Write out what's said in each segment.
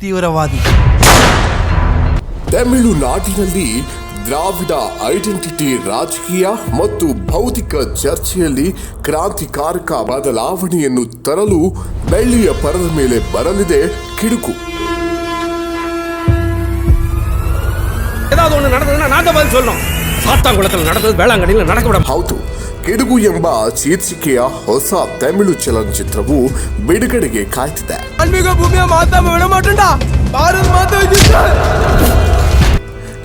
ತೀವ್ರವಾದಿ ತಮಿಳುನಾಡಿನಲ್ಲಿ ದ್ರಾವಿಡ ಐಡೆಂಟಿಟಿ ರಾಜಕೀಯ ಮತ್ತು ಭೌತಿಕ ಚರ್ಚೆಯಲ್ಲಿ ಕ್ರಾಂತಿಕಾರಕ ಬದಲಾವಣೆಯನ್ನು ತರಲು ಬೆಳ್ಳಿಯ ಪರದ ಮೇಲೆ ಬರಲಿದೆ ಕಿಡುಕು ஏதாவது ஒண்ணு நடந்ததுன்னா நான் தான் பதில் சொல்லணும் சாத்தாங்குளத்தில் நடந்தது வேளாங்கண்ணியில் நடக்க விட ಹೌದು ಕಿಡುಗು ಎಂಬ ಶೀರ್ಷಿಕೆಯ ಹೊಸ ತಮಿಳು ಚಲನಚಿತ್ರವು ಬಿಡುಗಡೆಗೆ ಕಾಯ್ತಿದೆ.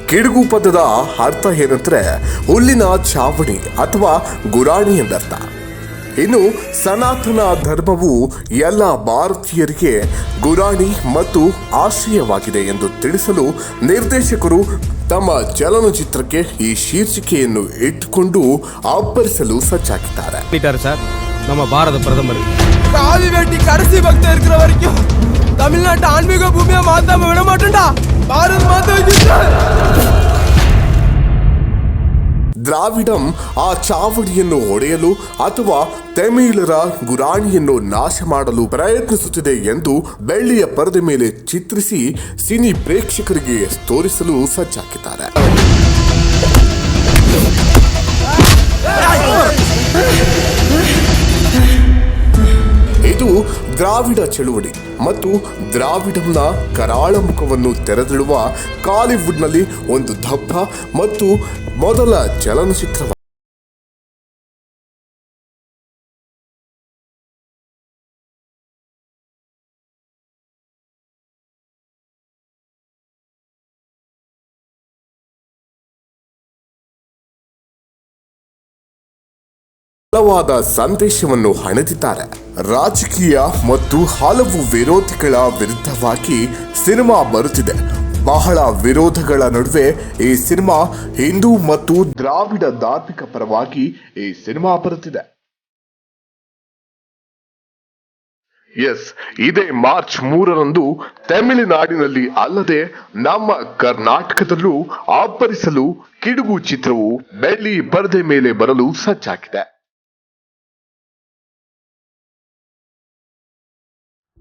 ಕಿಡುಗು ಪದದ ಅರ್ಥ ಏನಂದ್ರೆ ಹುಲ್ಲಿನ ಚಾವಣಿ ಅಥವಾ ಗುರಾಣಿ ಎಂದರ್ಥ. ಇನ್ನು ಸನಾತನ ಧರ್ಮವು ಎಲ್ಲ ಭಾರತೀಯರಿಗೆ ಗುರಾಣಿ ಮತ್ತು ಆಶ್ರಯವಾಗಿದೆ ಎಂದು ತಿಳಿಸಲು ನಿರ್ದೇಶಕರು ತಮ್ಮ ಚಲನಚಿತ್ರಕ್ಕೆ ಈ ಶೀರ್ಷಿಕೆಯನ್ನು ಇಟ್ಟುಕೊಂಡು ಅಬ್ಬರಿಸಲು ಸಜ್ಜಾಗಿದ್ದಾರೆ பண்ணிட்டாரு சார் நம்ம பாரத பிரதமர் காவி வேட்டி கடைசி பக்தன் இருக்கிற வரைக்கும் தமிழ்நாட்டு ஆன்மீக பூமியை மாத்தாம விட மாட்டேன்டா பாரத் மாதா ದ್ರಾವಿಡಂ ಆ ಚಾವಡಿಯನ್ನು ಒಡೆಯಲು ಅಥವಾ ತಮಿಳರ ಗುರಾಣಿಯನ್ನು ನಾಶ ಮಾಡಲು ಪ್ರಯತ್ನಿಸುತ್ತಿದೆ ಎಂದು ಬೆಳ್ಳಿಯ ಪರದೆ ಮೇಲೆ ಚಿತ್ರಿಸಿ ಸಿನಿ ಪ್ರೇಕ್ಷಕರಿಗೆ ತೋರಿಸಲು ಸಜ್ಜಾಗಿದ್ದಾರೆ. ದ್ರಾವಿಡ ಚಳುವಳಿ ಮತ್ತು ದ್ರಾವಿಡಂನ ಕರಾಳ ಮುಖವನ್ನು ತೆರೆದಿಡುವ ಕಾಲಿವುಡ್ನಲ್ಲಿ ಒಂದು ದಪ್ಪ ಮತ್ತು ಮೊದಲ ಚಲನಚಿತ್ರ ಬಲವಾದ ಸಂದೇಶವನ್ನು ಹಣೆದಿದ್ದಾರೆ. ರಾಜಕೀಯ ಮತ್ತು ಹಲವು ವಿರೋಧಿಗಳ ವಿರುದ್ಧವಾಗಿ ಸಿನಿಮಾ ಬರುತ್ತಿದೆ. ಬಹಳ ವಿರೋಧಗಳ ನಡುವೆ ಈ ಸಿನಿಮಾ ಹಿಂದೂ ಮತ್ತು ದ್ರಾವಿಡ ಧಾರ್ಮಿಕ ಪರವಾಗಿ ಈ ಸಿನಿಮಾ ಬರುತ್ತಿದೆ. ಎಸ್ ಇದೇ ಮಾರ್ಚ್ ಮೂರರಂದು ತಮಿಳುನಾಡಿನಲ್ಲಿ ಅಲ್ಲದೆ ನಮ್ಮ ಕರ್ನಾಟಕದಲ್ಲೂ ಆಪರಿಸಲು ಕಿಡುಗು ಚಿತ್ರವು ಬೆಳ್ಳಿ ಪರದೆ ಮೇಲೆ ಬರಲು ಸಜ್ಜಾಗಿದೆ.